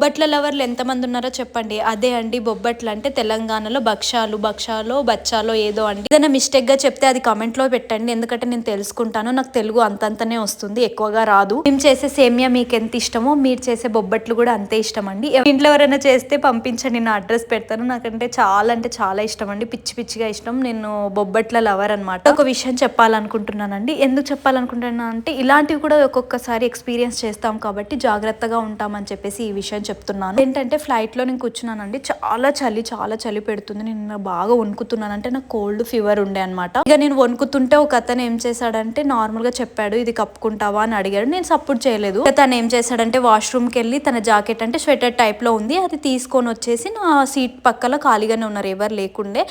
బొబ్బట్ల లవర్లు ఎంతమంది ఉన్నారో చెప్పండి. అదే అండి బొబ్బట్లు అంటే తెలంగాణలో భక్షాలు భక్షాలో బచ్చాలో ఏదో అండి. ఏదైనా మిస్టేక్గా చెప్తే అది కమెంట్లో పెట్టండి. ఎందుకంటే నేను తెలుసుకుంటాను నాకు తెలుగు అంతంతనే వస్తుంది ఎక్కువగా రాదు. మేము చేసే సేమియా మీకు ఎంత ఇష్టమో మీరు చేసే బొబ్బట్లు కూడా అంతే ఇష్టం అండి. ఇంట్లో ఎవరైనా చేస్తే పంపించండి నా అడ్రస్ పెడతాను. నాకంటే చాలా అంటే చాలా ఇష్టం అండి. పిచ్చి పిచ్చిగా ఇష్టం. నేను బొబ్బట్ల లవర్ అన్నమాట. ఒక విషయం చెప్పాలనుకుంటున్నానండి. ఎందుకు చెప్పాలనుకుంటున్నాను అంటే ఇలాంటివి కూడా ఒక్కొక్కసారి ఎక్స్పీరియన్స్ చేస్తాం కాబట్టి జాగ్రత్తగా ఉంటామని చెప్పేసి ఈ విషయం చెప్తున్నాను. ఏంటంటే ఫ్లైట్లో నేను కూర్చున్నానండి. చాలా చలి చాలా చలి పెడుతుంది. నేను బాగా వణుకుతున్నాను. అంటే నాకు కోల్డ్ ఫీవర్ ఉండే అనమాట ఇక నేను వణుకుతుంటే ఒక అతను ఏం చేశాడంటే నార్మల్గా చెప్పాడు ఇది కప్పుకుంటావా? అని అడిగాడు. నేను సపోర్ట్ చేయలేదు. తను ఏం చేశాడంటే వాష్రూమ్కి వెళ్ళి తన జాకెట్ అంటే స్వెటర్ టైప్లో ఉంది. అది తీసుకొని వచ్చేసి నా సీట్ పక్కల ఖాళీగానే ఉన్నారు ఎవరు లేకుండే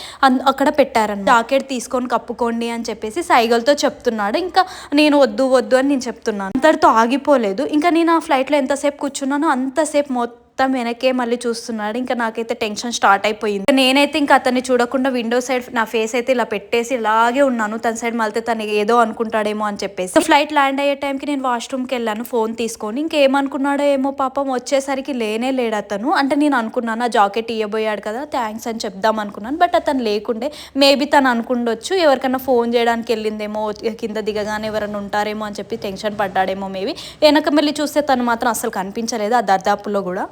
అక్కడ పెట్టారని జాకెట్ తీసుకొని కప్పుకోండి అని చెప్పేసి సైగలతో చెప్తున్నాడు. ఇంకా నేను వద్దు వద్దు అని నేను చెప్తున్నాను. అంతటితో ఆగిపోలేదు. ఇంకా నేను ఆ ఫ్లైట్లో ఎంతసేపు కూర్చున్నానో అంతసేపు మొత్తం వెనకే మళ్ళీ చూస్తున్నాడు. ఇంకా నాకైతే టెన్షన్ స్టార్ట్ అయిపోయింది. నేనైతే ఇంకా అతన్ని చూడకుండా విండో సైడ్ నా ఫేస్ అయితే ఇలా పెట్టేసి ఇలాగే ఉన్నాను. తన సైడ్ మళ్ళీ తను ఏదో అనుకుంటాడేమో అని చెప్పేసి. ఫ్లైట్ ల్యాండ్ అయ్యే టైంకి నేను వాష్రూమ్కి వెళ్ళాను ఫోన్ తీసుకొని. ఇంకేమనుకున్నాడో ఏమో పాపం వచ్చేసరికి లేనే లేడు అతను. అంటే నేను అనుకున్నాను ఆ జాకెట్ ఇవ్వబోయాడు కదా థ్యాంక్స్ అని చెప్దాం అనుకున్నాను. బట్ అతను లేకుండే మేబీ తను అనుకుండొచ్చు. ఎవరికైనా ఫోన్ చేయడానికి వెళ్ళిందేమో కింద దిగగానే ఎవరైనా ఉంటారేమో అని చెప్పి టెన్షన్ పడ్డాడేమో మేబీ. వెనక మళ్ళీ చూస్తే తను మాత్రం అసలు కనిపించలేదు ఆ దర్దాపులో కూడా.